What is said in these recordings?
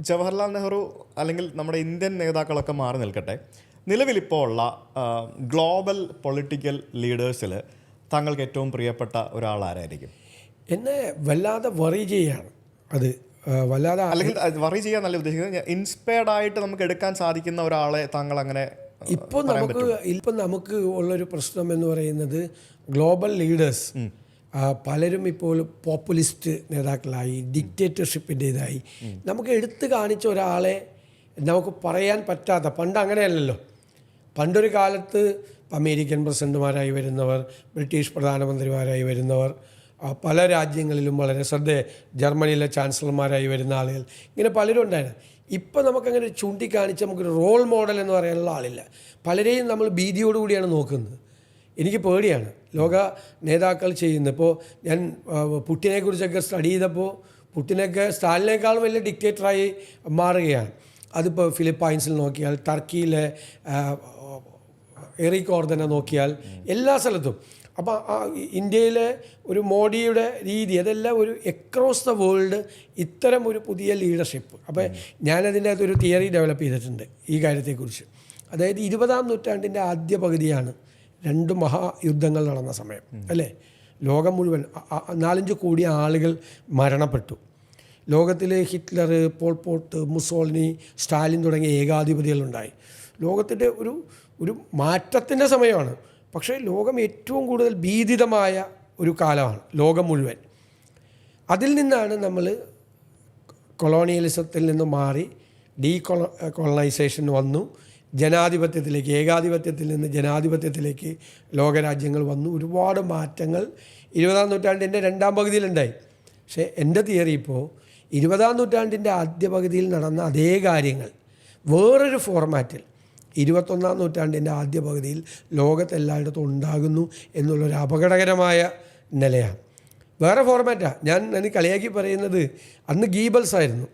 ജവഹർലാൽ നെഹ്റു അല്ലെങ്കിൽ നമ്മുടെ ഇന്ത്യൻ നേതാക്കളൊക്കെ മാറി നിൽക്കട്ടെ. നിലവിലിപ്പോൾ ഉള്ള ഗ്ലോബൽ പൊളിറ്റിക്കൽ ലീഡേഴ്സിൽ താങ്കൾക്ക് ഏറ്റവും പ്രിയപ്പെട്ട ഒരാൾ ആരായിരിക്കും? എന്നെ വല്ലാതെ വറി ചെയ്യാണ് അത് വല്ലാതെ അല്ലെങ്കിൽ വറി ചെയ്യാൻ നല്ല ഉദ്ദേശിക്കുന്നത്. ഇൻസ്പയർഡ് ആയിട്ട് നമുക്ക് എടുക്കാൻ സാധിക്കുന്ന ഒരാളെ താങ്കൾ അങ്ങനെ ഇപ്പം നമുക്ക് ഇപ്പം നമുക്ക് ഉള്ളൊരു പ്രശ്നം എന്ന് പറയുന്നത് ഗ്ലോബൽ ലീഡേഴ്സ്. പലരും ഇപ്പോൾ പോപ്പുലിസ്റ്റ് നേതാക്കളായി ഡിക്റ്റേറ്റർഷിപ്പിന്റേതായി നമുക്ക് എടുത്തു കാണിച്ച ഒരാളെ നമുക്ക് പറയാൻ പറ്റാത്ത പണ്ട് അങ്ങനെയല്ലല്ലോ. പണ്ടൊരു കാലത്ത് അമേരിക്കൻ പ്രസിഡന്റുമാരായി വരുന്നവർ ബ്രിട്ടീഷ് പ്രധാനമന്ത്രിമാരായി വരുന്നവർ പല രാജ്യങ്ങളിലും വളരെ ശ്രദ്ധ ജർമ്മനിയിലെ ചാൻസലർമാരായി വരുന്ന ആളുകൾ ഇങ്ങനെ പലരും ഉണ്ടായിരുന്നു. ഇപ്പം നമുക്കങ്ങനെ ചൂണ്ടിക്കാണിച്ച് നമുക്കൊരു റോൾ മോഡൽ എന്ന് പറയാനുള്ള ആളില്ല. പലരെയും നമ്മൾ ഭീതിയോടുകൂടിയാണ് നോക്കുന്നത്. എനിക്ക് പേടിയാണ്. ലോക നേതാക്കൾ ചെയ്യുന്നത് ഇപ്പോൾ ഞാൻ പുട്ടിനെക്കുറിച്ചൊക്കെ സ്റ്റഡി ചെയ്തപ്പോൾ പുട്ടിനൊക്കെ സ്റ്റാലിനേക്കാൾ വലിയ ഡിക്റ്റേറ്ററായി മാറുകയാണ്. അതിപ്പോൾ ഫിലിപ്പൈൻസിൽ നോക്കിയാൽ ടർക്കിയിലെ എറിക്കോർദനെ നോക്കിയാൽ എല്ലാ സ്ഥലത്തും. അപ്പോൾ ആ ഇന്ത്യയിലെ ഒരു മോഡിയുടെ രീതി അതെല്ലാം ഒരു അക്രോസ് ദ വേൾഡ് ഇത്തരം ഒരു പുതിയ ലീഡർഷിപ്പ് അപ്പോൾ ഞാനതിന്റെ അകത്തൊരു തിയറി ഡെവലപ്പ് ചെയ്തിട്ടുണ്ട് ഈ കാര്യത്തെക്കുറിച്ച്. അതായത് ഇരുപതാം നൂറ്റാണ്ടിന്റെ ആദ്യ പകുതിയാണ് രണ്ട് മഹായുദ്ധങ്ങൾ നടന്ന സമയം അല്ലേ? ലോകം മുഴുവൻ നാലഞ്ച് കോടി ആളുകൾ മരണപ്പെട്ടു. ലോകത്തിലെ ഹിറ്റ്ലർ പോൾപോട്ട് മുസോളിനി സ്റ്റാലിൻ തുടങ്ങിയ ഏകാധിപതികളുണ്ടായി. ലോകത്തിന്റെ ഒരു ഒരു മാറ്റത്തിന്റെ സമയമാണ്. പക്ഷേ ലോകം ഏറ്റവും കൂടുതൽ ഭീതിതമായ ഒരു കാലമാണ് ലോകം മുഴുവൻ. അതിൽ നിന്നാണ് നമ്മൾ കൊളോണിയലിസത്തിൽ നിന്ന് മാറി ഡീ കൊള കൊളണൈസേഷൻ വന്നു. ജനാധിപത്യത്തിലേക്ക് ഏകാധിപത്യത്തിൽ നിന്ന് ജനാധിപത്യത്തിലേക്ക് ലോകരാജ്യങ്ങൾ വന്നു. ഒരുപാട് മാറ്റങ്ങൾ ഇരുപതാം നൂറ്റാണ്ടിന്റെ രണ്ടാം പകുതിയിലുണ്ടായി. പക്ഷേ എന്റെ തിയറി ഇപ്പോൾ ഇരുപതാം നൂറ്റാണ്ടിന്റെ ആദ്യ പകുതിയിൽ നടന്ന അതേ കാര്യങ്ങൾ വേറൊരു ഫോർമാറ്റിൽ ഇരുപത്തൊന്നാം നൂറ്റാണ്ടിന്റെ ആദ്യ പകുതിയിൽ ലോകത്തെല്ലായിടത്തും ഉണ്ടാകുന്നു എന്നുള്ളൊരു അപകടകരമായ നിലയാണ്. വേറെ ഫോർമാറ്റാണ് ഞാൻ എനിക്ക് കളിയാക്കി പറയുന്നത് അന്ന് ഗീബൽസ് ആയിരുന്നു.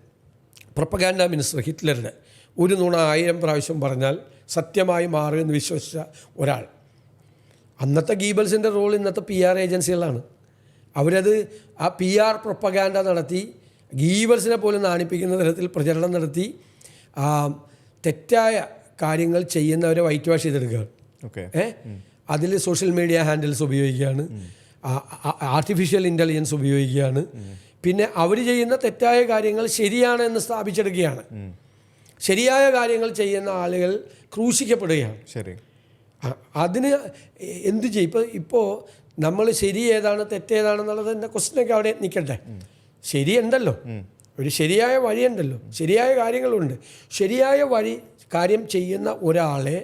പ്രൊപ്പഗാൻഡ മിനിസ്റ്റർ ഹിറ്റ്ലറുടെ. ഒരു നുണ ആയിരം പ്രാവശ്യം പറഞ്ഞാൽ സത്യമായി മാറുമെന്ന് വിശ്വസിച്ച ഒരാൾ. അന്നത്തെ ഗീബൽസിന്റെ റോൾ ഇന്നത്തെ പി ആർ ഏജൻസികളാണ്. അവരത് ആ പി ആർ പ്രൊപ്പഗാൻഡ നടത്തി ഗീബൽസിനെ പോലെ നാണിപ്പിക്കുന്ന തരത്തിൽ പ്രചരണം നടത്തി ആ, തെറ്റായ കാര്യങ്ങൾ ചെയ്യുന്നവരെ വൈറ്റ് വാഷ് ചെയ്തെടുക്കുകയാണ്. ഓക്കെ. ഏ? അതിൽ സോഷ്യൽ മീഡിയ ഹാൻഡിൽസ് ഉപയോഗിക്കുകയാണ്. ആർട്ടിഫിഷ്യൽ ഇന്റലിജൻസ് ഉപയോഗിക്കുകയാണ്. പിന്നെ അവർ ചെയ്യുന്ന തെറ്റായ കാര്യങ്ങൾ ശരിയാണ് എന്ന് സ്ഥാപിച്ചെടുക്കുകയാണ്. ശരിയായ കാര്യങ്ങൾ ചെയ്യുന്ന ആളുകൾ ക്രൂശിക്കപ്പെടുകയാണ്. ശരി. അതിന് എന്തു ചെയ്യും? ഇപ്പോൾ ഇപ്പോൾ നമ്മൾ ശരി ഏതാണ് തെറ്റേതാണെന്നുള്ളത് എന്റെ ക്വസ്റ്റ്യനൊക്കെ അവിടെ നിൽക്കട്ടെ. ശരിയുണ്ടല്ലോ ഒരു ശരിയായ വഴിയുണ്ടല്ലോ ശരിയായ കാര്യങ്ങളുണ്ട്. ശരിയായ വഴി കാര്യം ചെയ്യുന്ന ഒരാളെ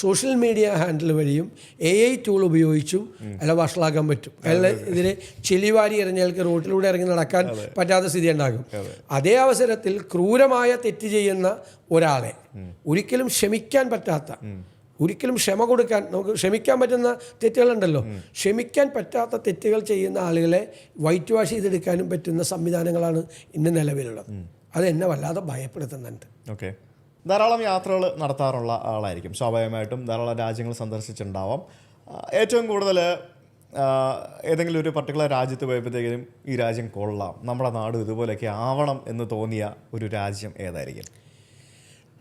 സോഷ്യൽ മീഡിയ ഹാൻഡിൽ വഴിയും എ ഐ ടൂൾ ഉപയോഗിച്ചും അല്ല വഷളാക്കാൻ പറ്റും. അല്ല ഇതിനെ ചെലിവാരി ഇറങ്ങിയാൽക്ക് റോട്ടിലൂടെ ഇറങ്ങി നടക്കാൻ പറ്റാത്ത സ്ഥിതി ഉണ്ടാകും. അതേ. അവസരത്തിൽ ക്രൂരമായ തെറ്റ് ചെയ്യുന്ന ഒരാളെ ഒരിക്കലും ക്ഷമിക്കാൻ പറ്റാത്ത ഒരിക്കലും ക്ഷമ കൊടുക്കാൻ നമുക്ക് ക്ഷമിക്കാൻ പറ്റുന്ന തെറ്റുകളുണ്ടല്ലോ. ക്ഷമിക്കാൻ പറ്റാത്ത തെറ്റുകൾ ചെയ്യുന്ന ആളുകളെ വൈറ്റ് വാഷ് ചെയ്തെടുക്കാനും പറ്റുന്ന സംവിധാനങ്ങളാണ് ഇന്ന് നിലവിലുള്ളത്. അത് എന്നെ വല്ലാതെ ഭയപ്പെടുത്തുന്നുണ്ട്. ഓക്കെ. ധാരാളം യാത്രകൾ നടത്താറുള്ള ആളായിരിക്കും. സ്വാഭാവികമായിട്ടും ധാരാളം രാജ്യങ്ങൾ സന്ദർശിച്ചിട്ടുണ്ടാവാം. ഏറ്റവും കൂടുതൽ ഏതെങ്കിലും ഒരു പർട്ടിക്കുലർ രാജ്യത്ത് പോയപ്പോഴത്തേക്കും ഈ രാജ്യം കൊള്ളാം. നമ്മുടെ നാട് ഇതുപോലെയൊക്കെ ആവണം എന്ന് തോന്നിയ ഒരു രാജ്യം ഏതായിരിക്കും?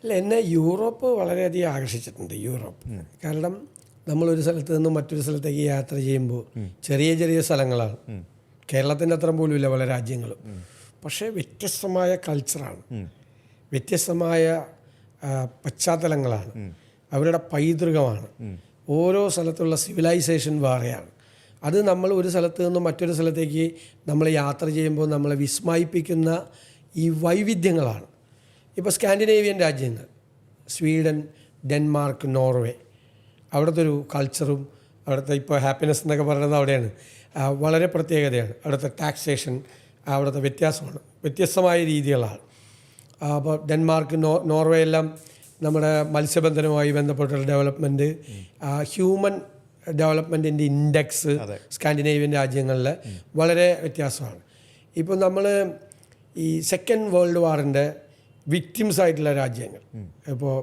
അല്ല എന്നെ യൂറോപ്പ് വളരെയധികം ആകർഷിച്ചിട്ടുണ്ട് യൂറോപ്പ്. കാരണം നമ്മളൊരു സ്ഥലത്ത് നിന്ന് മറ്റൊരു സ്ഥലത്തേക്ക് യാത്ര ചെയ്യുമ്പോൾ ചെറിയ ചെറിയ സ്ഥലങ്ങളാണ്. കേരളത്തിന്റെ അത്ര പോലും ഇല്ല പല രാജ്യങ്ങളും. പക്ഷേ വ്യത്യസ്തമായ കൾച്ചറാണ് വ്യത്യസ്തമായ പശ്ചാത്തലങ്ങളാണ്. അവരുടെ പൈതൃകമാണ്. ഓരോ സ്ഥലത്തുള്ള സിവിലൈസേഷൻ വേറെയാണ്. അത് നമ്മൾ ഒരു സ്ഥലത്ത് നിന്നും മറ്റൊരു സ്ഥലത്തേക്ക് നമ്മൾ യാത്ര ചെയ്യുമ്പോൾ നമ്മളെ വിസ്മയിപ്പിക്കുന്ന ഈ വൈവിധ്യങ്ങളാണ്. ഇപ്പോൾ സ്കാൻഡിനേവിയൻ രാജ്യങ്ങൾ സ്വീഡൻ ഡെൻമാർക്ക് നോർവേ അവിടുത്തെ ഒരു കൾച്ചറും അവിടുത്തെ ഇപ്പോൾ ഹാപ്പിനെസ് എന്നൊക്കെ പറയുന്നത് അവിടെയാണ്. വളരെ പ്രത്യേകതയാണ്. അവിടുത്തെ ടാക്സേഷൻ അവിടുത്തെ വ്യത്യാസമാണ്. വ്യത്യസ്തമായ രീതികളാണ്. അപ്പോൾ ഡെൻമാർക്ക് നോ നോർവേ എല്ലാം നമ്മുടെ മത്സ്യബന്ധനവുമായി ബന്ധപ്പെട്ടുള്ള ഡെവലപ്മെന്റ് ഹ്യൂമൻ ഡെവലപ്മെന്റിന്റെ ഇൻഡെക്സ് സ്കാൻഡിനേവിയൻ രാജ്യങ്ങളിൽ വളരെ വ്യത്യാസമാണ്. ഇപ്പോൾ നമ്മൾ ഈ സെക്കൻഡ് വേൾഡ് വാറിന്റെ വിക്ടിംസ് ആയിട്ടുള്ള രാജ്യങ്ങൾ ഇപ്പോൾ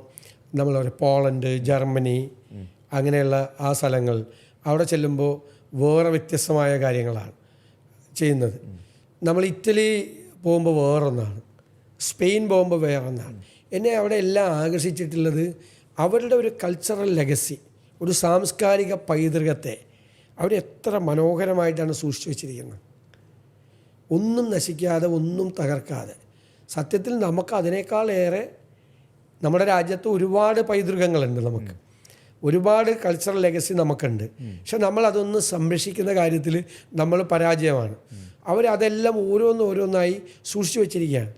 നമ്മൾ പോളണ്ട് ജർമ്മനി അങ്ങനെയുള്ള ആ സ്ഥലങ്ങൾ അവിടെ ചെല്ലുമ്പോൾ വേറെ വ്യത്യസ്തമായ കാര്യങ്ങളാണ് ചെയ്യുന്നത്. നമ്മൾ ഇറ്റലി പോകുമ്പോൾ വേറൊന്നാണ്. സ്പെയിൻ പോകുമ്പോൾ വേറൊന്നാണ്. എന്നെ അവിടെ എല്ലാം ആകർഷിച്ചിട്ടുള്ളത് അവരുടെ ഒരു കൾച്ചറൽ ലെഗസി ഒരു സാംസ്കാരിക പൈതൃകത്തെ അവരെത്ര മനോഹരമായിട്ടാണ് സൂക്ഷിച്ചു വെച്ചിരിക്കുന്നത്. ഒന്നും നശിക്കാതെ ഒന്നും തകർക്കാതെ. സത്യത്തിൽ നമുക്ക് അതിനേക്കാളേറെ നമ്മുടെ രാജ്യത്ത് ഒരുപാട് പൈതൃകങ്ങളുണ്ട് നമുക്ക്. ഒരുപാട് കൾച്ചറൽ ലെഗസി നമുക്കുണ്ട്. പക്ഷെ നമ്മൾ അതൊന്ന് സംരക്ഷിക്കുന്ന കാര്യത്തിൽ നമ്മൾ പരാജയമാണ്. അവരതെല്ലാം ഓരോന്നോരോന്നായി സൂക്ഷിച്ചു വെച്ചിരിക്കുകയാണ്.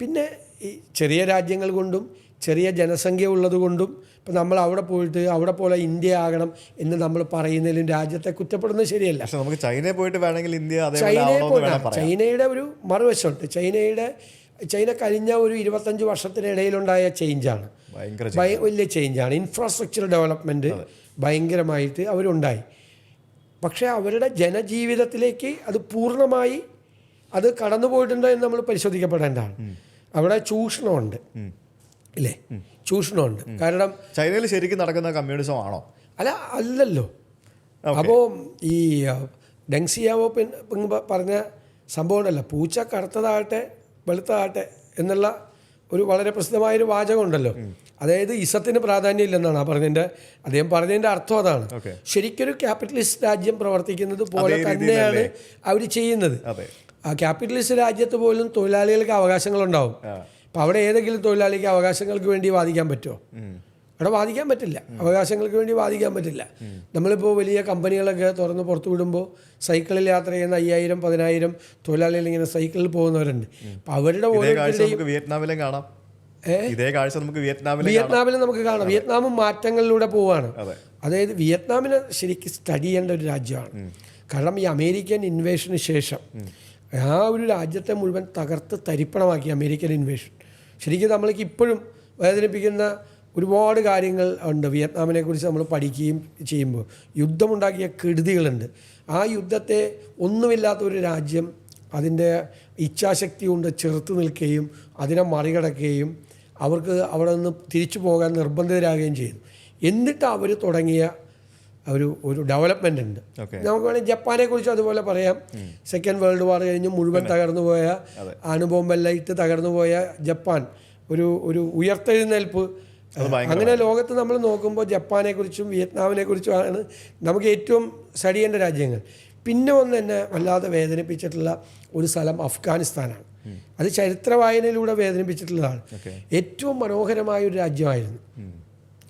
പിന്നെ ഈ ചെറിയ രാജ്യങ്ങൾ കൊണ്ടും ചെറിയ ജനസംഖ്യ ഉള്ളത് കൊണ്ടും ഇപ്പം നമ്മൾ അവിടെ പോയിട്ട് അവിടെ പോലെ ഇന്ത്യ ആകണം എന്ന് നമ്മൾ പറയുന്നതിലും രാജ്യത്തെ കുറ്റപ്പെടുന്നത് ശരിയല്ല. പക്ഷെ നമുക്ക് ചൈനയിൽ പോയിട്ട് വേണമെങ്കിൽ ഇന്ത്യ ചൈനയെ പോയിട്ട് ചൈനയുടെ ഒരു മറുവശമുണ്ട്. ചൈനയുടെ ചൈന കഴിഞ്ഞ ഒരു ഇരുപത്തഞ്ച് വർഷത്തിനിടയിലുണ്ടായ ചേഞ്ചാണ് വലിയ ചേഞ്ചാണ് ഇൻഫ്രാസ്ട്രക്ചർ ഡെവലപ്മെന്റ് ഭയങ്കരമായിട്ട് അവരുണ്ടായി. പക്ഷേ അവരുടെ ജനജീവിതത്തിലേക്ക് അത് പൂർണമായി അത് കടന്നു പോയിട്ടുണ്ടോ എന്ന് നമ്മൾ പരിശോധിക്കപ്പെടേണ്ടതാണ്. അവിടെ ചൂഷണമുണ്ട്. ഇല്ലേ? ചൂഷണമുണ്ട്. കാരണം ചൈനയിൽ ശരിക്കും നടക്കുന്ന കമ്മ്യൂണിസം ആണോ അല്ല അല്ലല്ലോ. അപ്പോൾ ഈ ഡെങ്സിയാവോ പറഞ്ഞ സംഭവം ഉണ്ടല്ലോ പൂച്ച കറുത്തതാകട്ടെ വെളുത്തതാകട്ടെ എന്നുള്ള ഒരു വളരെ പ്രസിദ്ധമായൊരു വാചകം ഉണ്ടല്ലോ അതായത് ഇസത്തിന് പ്രാധാന്യം ഇല്ലെന്നാണ് ആ പറഞ്ഞതിന്റെ അദ്ദേഹം പറഞ്ഞതിന്റെ അർത്ഥം അതാണ്. ശരിക്കൊരു ക്യാപിറ്റലിസ്റ്റ് രാജ്യം പ്രവർത്തിക്കുന്നത് പോലെ തന്നെയാണ് അവർ ചെയ്യുന്നത്. ക്യാപിറ്റലിസ്റ്റ് രാജ്യത്ത് പോലും തൊഴിലാളികൾക്ക് അവകാശങ്ങളുണ്ടാവും. അപ്പം അവിടെ ഏതെങ്കിലും തൊഴിലാളിക്ക് അവകാശങ്ങൾക്ക് വേണ്ടി വാദിക്കാൻ പറ്റുമോ? അവിടെ വാദിക്കാൻ പറ്റില്ല. അവകാശങ്ങൾക്ക് വേണ്ടി വാദിക്കാൻ പറ്റില്ല. നമ്മളിപ്പോൾ വലിയ കമ്പനികളൊക്കെ തുറന്ന് പുറത്തു വിടുമ്പോൾ സൈക്കിളിൽ യാത്ര ചെയ്യുന്ന അയ്യായിരം പതിനായിരം തൊഴിലാളികൾ ഇങ്ങനെ സൈക്കിളിൽ പോകുന്നവരുണ്ട്. അപ്പം അവരുടെ ഓരോരുത്തരുടെയും വിയറ്റ്നാമിലും കാണാം. ഇതേ കാഴ്ച നമുക്ക് വിയറ്റ്നാമിൽ നമുക്ക് കാണാം. വിയറ്റ്നാമും മാറ്റങ്ങളിലൂടെ പോവുകയാണ് അതായത് വിയറ്റ്നാമിനെ ശരിക്കും സ്റ്റഡി ചെയ്യേണ്ട ഒരു രാജ്യമാണ്. കാരണം ഈ അമേരിക്കൻ ഇൻവേഷന് ശേഷം ആ ഒരു രാജ്യത്തെ മുഴുവൻ തകർത്ത് തരിപ്പണമാക്കി അമേരിക്കൻ ഇൻവേഷൻ ശരിക്കും നമ്മൾക്ക് ഇപ്പോഴും വേദനിപ്പിക്കുന്ന ഒരുപാട് കാര്യങ്ങൾ ഉണ്ട്. വിയറ്റ്നാമിനെ കുറിച്ച് നമ്മൾ പഠിക്കുകയും ചെയ്യുമ്പോൾ യുദ്ധമുണ്ടാക്കിയ കെടുതികളുണ്ട്. ആ യുദ്ധത്തെ ഒന്നുമില്ലാത്ത ഒരു രാജ്യം അതിന്റെ ഇച്ഛാശക്തി കൊണ്ട് ചെറുത്ത് നിൽക്കുകയും അതിനെ മറികടക്കുകയും അവർക്ക് അവിടെ നിന്ന് തിരിച്ചു പോകാൻ നിർബന്ധിതരാകുകയും ചെയ്തു. എന്നിട്ട് അവർ തുടങ്ങിയ ഒരു ഒരു ഡെവലപ്മെന്റ് ഉണ്ട്. നമുക്ക് വേണമെങ്കിൽ ജപ്പാനെ കുറിച്ച് അതുപോലെ പറയാം. സെക്കൻഡ് വേൾഡ് വാർ കഴിഞ്ഞ് മുഴുവൻ തകർന്നു പോയ അണുബോംബെല്ലാം ലൈറ്റ് തകർന്നു പോയ ജപ്പാൻ. ഒരു ഒരു ഉയർത്തെഴുന്നേൽപ്പ്. അങ്ങനെ ലോകത്ത് നമ്മൾ നോക്കുമ്പോൾ ജപ്പാനെ കുറിച്ചും വിയറ്റ്നാമിനെ കുറിച്ചും ആണ് നമുക്ക് ഏറ്റവും സ്റ്റഡി ചെയ്യേണ്ട രാജ്യങ്ങൾ. പിന്നെ ഒന്ന് എന്നെ വല്ലാതെ വേദനിപ്പിച്ചിട്ടുള്ള ഒരു സ്ഥലം അഫ്ഗാനിസ്ഥാനാണ്. അത് ചരിത്ര വായനയിലൂടെ വേദനിപ്പിച്ചിട്ടുള്ളതാണ് ഏറ്റവും മനോഹരമായ ഒരു രാജ്യമായിരുന്നു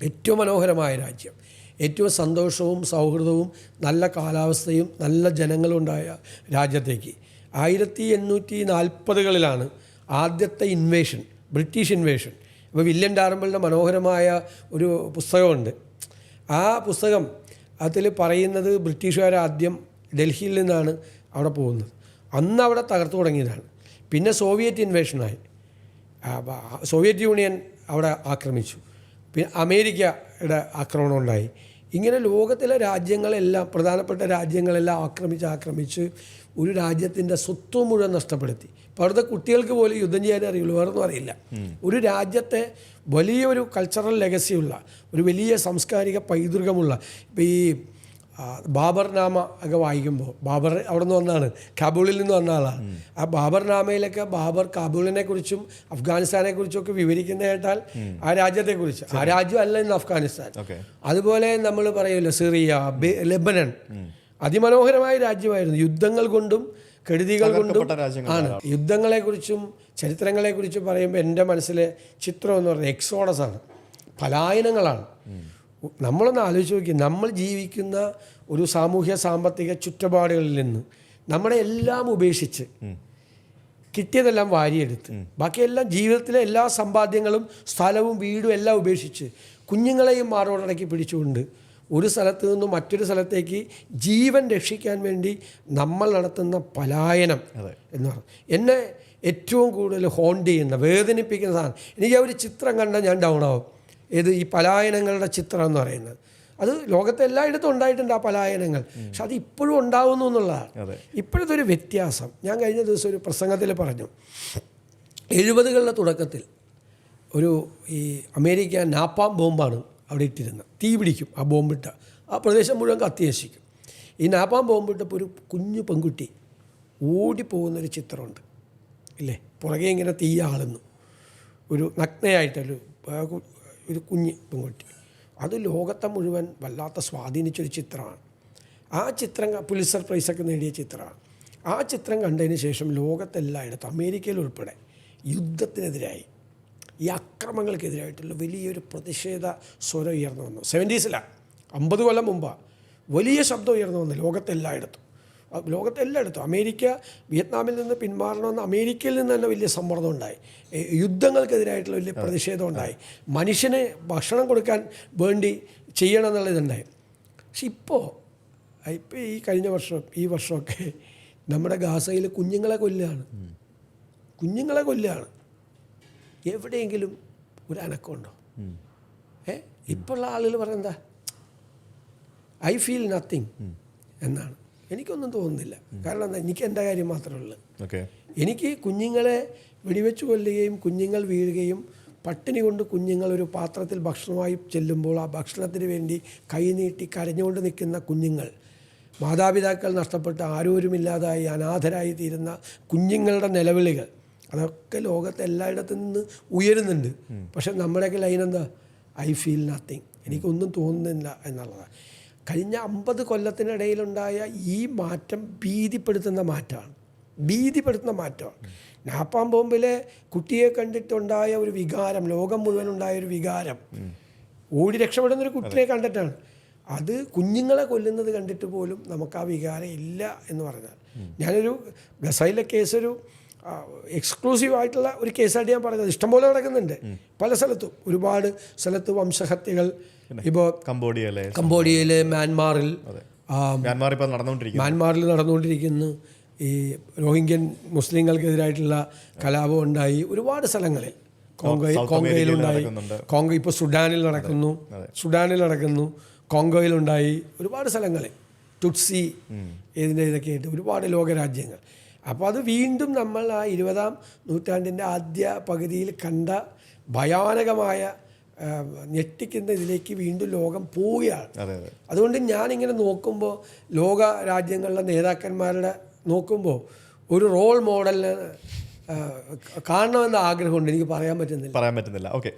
ഏറ്റവും മനോഹരമായ രാജ്യം. ഏറ്റവും സന്തോഷവും സൗഹൃദവും നല്ല കാലാവസ്ഥയും നല്ല ജനങ്ങളും ഉണ്ടായ രാജ്യത്തേക്ക്. ആയിരത്തി എണ്ണൂറ്റി നാൽപ്പതുകളിലാണ് ആദ്യത്തെ ഇൻവേഷൻ ബ്രിട്ടീഷ് ഇൻവേഷൻ ഇപ്പോൾ വില്യം ഡാർബിളിന്റെ മനോഹരമായ ഒരു പുസ്തകമുണ്ട്. ആ പുസ്തകം അതിൽ പറയുന്നത് ബ്രിട്ടീഷുകാർ ആദ്യം ഡൽഹിയിൽ നിന്നാണ് അവിടെ പോകുന്നത്. അന്ന് അവിടെ തകർത്തു തുടങ്ങിയതാണ്. പിന്നെ സോവിയറ്റ് ഇൻവേഷനായി സോവിയറ്റ് യൂണിയൻ അവിടെ ആക്രമിച്ചു. പിന്നെ അമേരിക്കയുടെ ആക്രമണം ഉണ്ടായി ഇങ്ങനെ ലോകത്തിലെ രാജ്യങ്ങളെല്ലാം പ്രധാനപ്പെട്ട രാജ്യങ്ങളെല്ലാം ആക്രമിച്ച് ആക്രമിച്ച് ഒരു രാജ്യത്തിന്റെ സ്വത്ത് മുഴുവൻ നഷ്ടപ്പെടുത്തി. ഇപ്പോൾ അവിടുത്തെ കുട്ടികൾക്ക് പോലും യുദ്ധം ചെയ്യാൻ അറിയുള്ളൂ വേറൊന്നും അറിയില്ല. ഒരു രാജ്യത്തെ വലിയൊരു കൾച്ചറൽ ലെഗസിയുള്ള ഒരു വലിയ സാംസ്കാരിക പൈതൃകമുള്ള ഇപ്പോൾ ഈ ബാബർ നാമ ഒക്കെ വായിക്കുമ്പോൾ ബാബർ അവിടെ നിന്ന് വന്നാണ് കാബൂളിൽ നിന്ന് വന്ന ആളാണ്. ആ ബാബർ നാമയിലൊക്കെ ബാബർ കാബൂളിനെ കുറിച്ചും അഫ്ഗാനിസ്ഥാനെ കുറിച്ചും ഒക്കെ വിവരിക്കുന്ന കേട്ടാൽ ആ രാജ്യത്തെക്കുറിച്ച്. ആ രാജ്യം അല്ല ഇന്ന് അഫ്ഗാനിസ്ഥാൻ. അതുപോലെ നമ്മൾ പറയുമല്ലോ സിറിയ ലെബനൻ. അതിമനോഹരമായ രാജ്യമായിരുന്നു. യുദ്ധങ്ങൾ കൊണ്ടും കെടുതികൾ കൊണ്ടും ആണ്. യുദ്ധങ്ങളെ ആണ് യുദ്ധങ്ങളെക്കുറിച്ചും ചരിത്രങ്ങളെക്കുറിച്ചും പറയുമ്പോൾ എന്റെ മനസ്സിലെ ചിത്രം എന്ന് പറഞ്ഞാൽ എക്സോഡസ് ആണ്. പലായനങ്ങളാണ്. നമ്മളൊന്ന് ആലോചിച്ച് നോക്കി നമ്മൾ ജീവിക്കുന്ന ഒരു സാമൂഹ്യ സാമ്പത്തിക ചുറ്റുപാടുകളിൽ നിന്ന് നമ്മുടെ എല്ലാം ഉപേക്ഷിച്ച് കിട്ടിയതെല്ലാം വാരിയെടുത്ത് ബാക്കിയെല്ലാം ജീവിതത്തിലെ എല്ലാ സമ്പാദ്യങ്ങളും സ്ഥലവും വീടും എല്ലാം ഉപേക്ഷിച്ച് കുഞ്ഞുങ്ങളെയും മാറോടക്കി പിടിച്ചുകൊണ്ട് ഒരു സ്ഥലത്ത് നിന്നും മറ്റൊരു സ്ഥലത്തേക്ക് ജീവൻ രക്ഷിക്കാൻ വേണ്ടി നമ്മൾ നടത്തുന്ന പലായനം. എന്ന് പറഞ്ഞു എന്നെ ഏറ്റവും കൂടുതൽ ഹോണ്ട് ചെയ്യുന്ന വേദനിപ്പിക്കുന്ന സാധനം. എനിക്ക് ആ ഒരു ചിത്രം കണ്ടാൽ ഞാൻ ഡൗൺ ആവും. ഏത് ഈ പലായനങ്ങളുടെ ചിത്രം എന്ന് പറയുന്നത്. അത് ലോകത്തെ എല്ലായിടത്തും ഉണ്ടായിട്ടുണ്ട് ആ പലായനങ്ങൾ. പക്ഷെ അത് ഇപ്പോഴും ഉണ്ടാവുന്നു എന്നുള്ളതാണ്. ഇപ്പോഴത്തെ ഒരു വ്യത്യാസം. ഞാൻ കഴിഞ്ഞ ദിവസം ഒരു പ്രസംഗത്തിൽ പറഞ്ഞു. എഴുപതുകളുടെ തുടക്കത്തിൽ ഒരു ഈ അമേരിക്ക നാപ്പാം ബോംബാണ് അവിടെ ഇട്ടിരുന്നത്. തീ പിടിക്കും ആ ബോംബിട്ട ആ പ്രദേശം മുഴുവൻ കത്തിയശിക്കും ഈ നാപ്പാം ബോംബിട്ടപ്പോൾ ഒരു കുഞ്ഞു പെൺകുട്ടി ഓടിപ്പോകുന്നൊരു ചിത്രമുണ്ട്. ഇല്ലേ? പുറകെ ഇങ്ങനെ തീയാളുന്നു ഒരു നഗ്നയായിട്ടൊരു ഒരു കുഞ്ഞ് പെൺകുട്ടി. അത് ലോകത്തെ മുഴുവൻ വല്ലാത്ത സ്വാധീനിച്ചൊരു ചിത്രമാണ്. ആ ചിത്രം പുലിസർ പ്രൈസൊക്കെ നേടിയ ചിത്രമാണ്. ആ ചിത്രം കണ്ടതിന് ശേഷം ലോകത്തെല്ലായിടത്തും അമേരിക്കയിൽ ഉൾപ്പെടെ യുദ്ധത്തിനെതിരായി ഈ അക്രമങ്ങൾക്കെതിരായിട്ടുള്ള വലിയൊരു പ്രതിഷേധ സ്വരം ഉയർന്നു വന്നു. സെവന്റീസിലാണ് അമ്പത് കൊല്ലം മുമ്പാണ് വലിയ ശബ്ദം ഉയർന്നു വന്നു ലോകത്തെല്ലായിടത്തും. ലോകത്തെല്ലായിടത്തും അമേരിക്ക വിയറ്റ്നാമിൽ നിന്ന് പിന്മാറണമെന്ന് അമേരിക്കയിൽ നിന്ന് തന്നെ വലിയ സമ്മർദ്ദം ഉണ്ടായി. യുദ്ധങ്ങൾക്കെതിരായിട്ടുള്ള വലിയ പ്രതിഷേധം ഉണ്ടായി. മനുഷ്യന് ഭക്ഷണം കൊടുക്കാൻ വേണ്ടി ചെയ്യണം എന്നുള്ളതുണ്ടായി. പക്ഷെ ഇപ്പോൾ ഇപ്പോൾ ഈ കഴിഞ്ഞ വർഷം ഈ വർഷമൊക്കെ നമ്മുടെ ഗാസയിൽ കുഞ്ഞുങ്ങളെ കൊല്ലുകയാണ്. കുഞ്ഞുങ്ങളെ കൊല്ലുകയാണ്. എവിടെയെങ്കിലും ഒരു അനക്കമുണ്ടോ? ഏ ഇപ്പോഴുള്ള ആളുകൾ പറയുന്നത് ഐ ഫീൽ നത്തിങ് എന്നാണ്. എനിക്കൊന്നും തോന്നുന്നില്ല. കാരണം എന്താ എനിക്ക് എന്റെ കാര്യം മാത്രമേ ഉള്ളൂ. ഓക്കെ. എനിക്ക് കുഞ്ഞുങ്ങളെ വെടിവെച്ച് കൊല്ലുകയും കുഞ്ഞുങ്ങൾ വീഴുകയും പട്ടിണി കൊണ്ട് കുഞ്ഞുങ്ങൾ ഒരു പാത്രത്തിൽ ഭക്ഷണമായി ചെല്ലുമ്പോൾ ആ ഭക്ഷണത്തിന് വേണ്ടി കൈനീട്ടി കരഞ്ഞുകൊണ്ട് നിൽക്കുന്ന കുഞ്ഞുങ്ങൾ മാതാപിതാക്കൾ നഷ്ടപ്പെട്ട് ആരോരുമില്ലാതായി അനാഥരായി തീരുന്ന കുഞ്ഞുങ്ങളുടെ നിലവിളികൾ അതൊക്കെ ലോകത്തെ എല്ലായിടത്തു നിന്ന് ഉയരുന്നുണ്ട്. പക്ഷെ നമ്മുടെയൊക്കെ ലൈൻ എന്താ? I feel nothing. എനിക്കൊന്നും തോന്നുന്നില്ല എന്നുള്ളതാണ്. കഴിഞ്ഞ അമ്പത് കൊല്ലത്തിനിടയിലുണ്ടായ ഈ മാറ്റം ഭീതിപ്പെടുത്തുന്ന മാറ്റമാണ്. ഭീതിപ്പെടുത്തുന്ന മാറ്റമാണ്. നാപ്പാം ബോംബിലെ കുട്ടിയെ കണ്ടിട്ടുണ്ടായ ഒരു വികാരം ലോകം മുഴുവൻ ഉണ്ടായ ഒരു വികാരം ഓടി രക്ഷപ്പെടുന്ന ഒരു കുട്ടിയെ കണ്ടിട്ടാണ്. അത് കുഞ്ഞുങ്ങളെ കൊല്ലുന്നത് കണ്ടിട്ട് പോലും നമുക്ക് ആ വികാരം ഇല്ല എന്ന് പറഞ്ഞാൽ. ഞാനൊരു ഗസൈലെ കേസൊരു എക്സ്ക്ലൂസീവ് ആയിട്ടുള്ള ഒരു കേസായിട്ട് ഞാൻ പറഞ്ഞത്. ഇഷ്ടംപോലെ നടക്കുന്നുണ്ട്. പല സ്ഥലത്തും. ഒരുപാട് സ്ഥലത്ത് വംശഹത്യകൾ. ഇപ്പോൾ കംബോഡിയയിലെ കംബോഡിയയിൽ മ്യാൻമാറിൽ മ്യാൻമാർ ഇപ്പോൾ നടന്നുകൊണ്ടിരിക്കുന്നു. മ്യാൻമാറിൽ നടന്നുകൊണ്ടിരിക്കുന്നു. ഈ റോഹിംഗ്യൻ മുസ്ലിങ്ങൾക്കെതിരായിട്ടുള്ള കലാപം ഉണ്ടായി ഒരുപാട് സ്ഥലങ്ങളിൽ. കോങ്കോ കോങ്കോയിലുണ്ടായി. കോങ്കോ ഇപ്പോൾ സുഡാനിൽ നടക്കുന്നു. സുഡാനിൽ നടക്കുന്നു. കോങ്കോയിലുണ്ടായി ഒരുപാട് സ്ഥലങ്ങളിൽ. ടുട്സി ഇതിന്റെ ഇതൊക്കെ ആയിട്ട് ഒരുപാട് ലോകരാജ്യങ്ങൾ. അപ്പോൾ അത് വീണ്ടും നമ്മൾ ആ ഇരുപതാം നൂറ്റാണ്ടിന്റെ ആദ്യ പകുതിയിൽ കണ്ട ഭയാനകമായ ഞെട്ടിക്കുന്ന ഇതിലേക്ക് വീണ്ടും ലോകം പോവുകയാണ്. അതെ അതെ. അതുകൊണ്ട് ഞാനിങ്ങനെ നോക്കുമ്പോൾ ലോക രാജ്യങ്ങളിലെ നേതാക്കന്മാരുടെ നോക്കുമ്പോൾ ഒരു റോൾ മോഡലിന് കാണണമെന്ന ആഗ്രഹമുണ്ട്. എനിക്ക് പറയാൻ പറ്റുന്നില്ല. പറയാൻ പറ്റുന്നില്ല. ഓക്കെ.